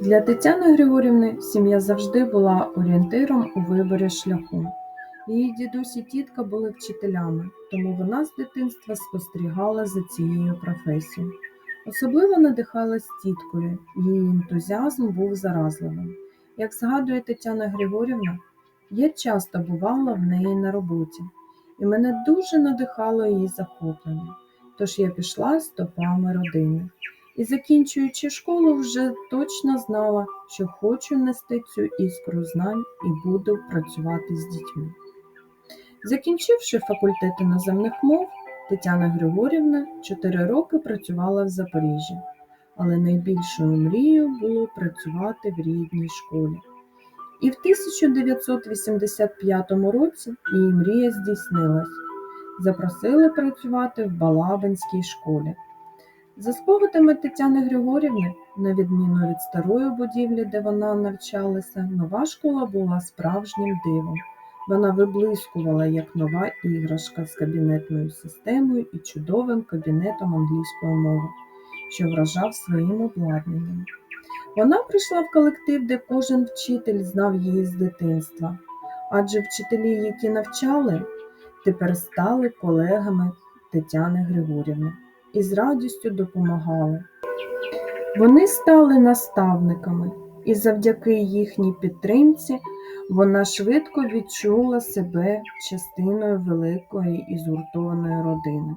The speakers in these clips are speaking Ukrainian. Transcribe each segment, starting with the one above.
Для Тетяни Григорівни сім'я завжди була орієнтиром у виборі шляху. Її дідусь і тітка були вчителями, тому вона з дитинства спостерігала за цією професією. Особливо надихалась тіткою, її ентузіазм був заразливим. Як згадує Тетяна Григорівна, я часто бувала в неї на роботі, і мене дуже надихало її захоплення. Тож я пішла стопами родини. І закінчуючи школу, вже точно знала, що хочу нести цю іскру знань і буду працювати з дітьми. Закінчивши факультет іноземних мов, Тетяна Григорівна 4 роки працювала в Запоріжжі, але найбільшою мрією було працювати в рідній школі. І в 1985 році її мрія здійснилась. Запросили працювати в Балабинській школі. За спогадами Тетяни Григорівни, на відміну від старої будівлі, де вона навчалася, нова школа була справжнім дивом. Вона виблискувала як нова іграшка з кабінетною системою і чудовим кабінетом англійської мови, що вражав своїм обладнанням. Вона прийшла в колектив, де кожен вчитель знав її з дитинства, адже вчителі, які навчали, тепер стали колегами Тетяни Григорівни і з радістю допомагали. Вони стали наставниками, і завдяки їхній підтримці вона швидко відчула себе частиною великої і згуртованої родини.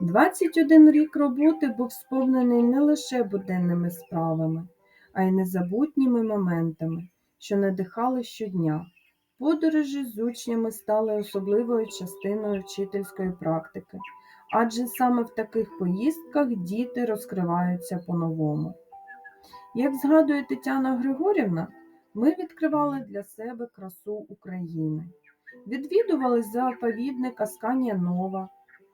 21 рік роботи був сповнений не лише буденними справами, а й незабутніми моментами, що надихали щодня. Подорожі з учнями стали особливою частиною вчительської практики, адже саме в таких поїздках діти розкриваються по-новому. Як згадує Тетяна Григорівна, ми відкривали для себе красу України, відвідували заповідник Асканія Нова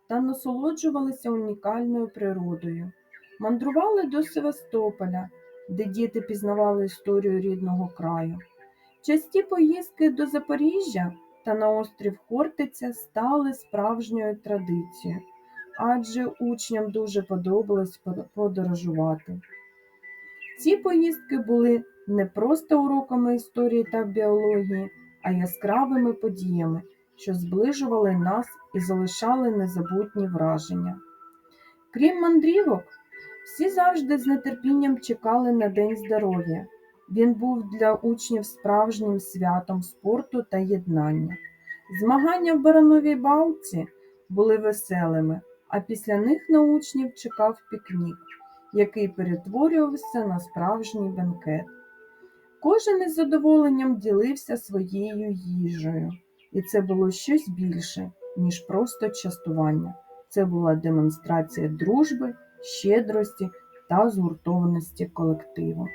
та насолоджувалися унікальною природою, мандрували до Севастополя, де діти пізнавали історію рідного краю. Часті поїздки до Запоріжжя та на острів Хортиця стали справжньою традицією, адже учням дуже подобалось подорожувати. Ці поїздки були не просто уроками історії та біології, а яскравими подіями, що зближували нас і залишали незабутні враження. Крім мандрівок, всі завжди з нетерпінням чекали на День здоров'я. Він був для учнів справжнім святом спорту та єднання. Змагання в барановій балці були веселими, а після них на учнів чекав пікнік, який перетворювався на справжній бенкет. Кожен із задоволенням ділився своєю їжею, і це було щось більше, ніж просто частування. Це була демонстрація дружби, щедрості та згуртованості колективу.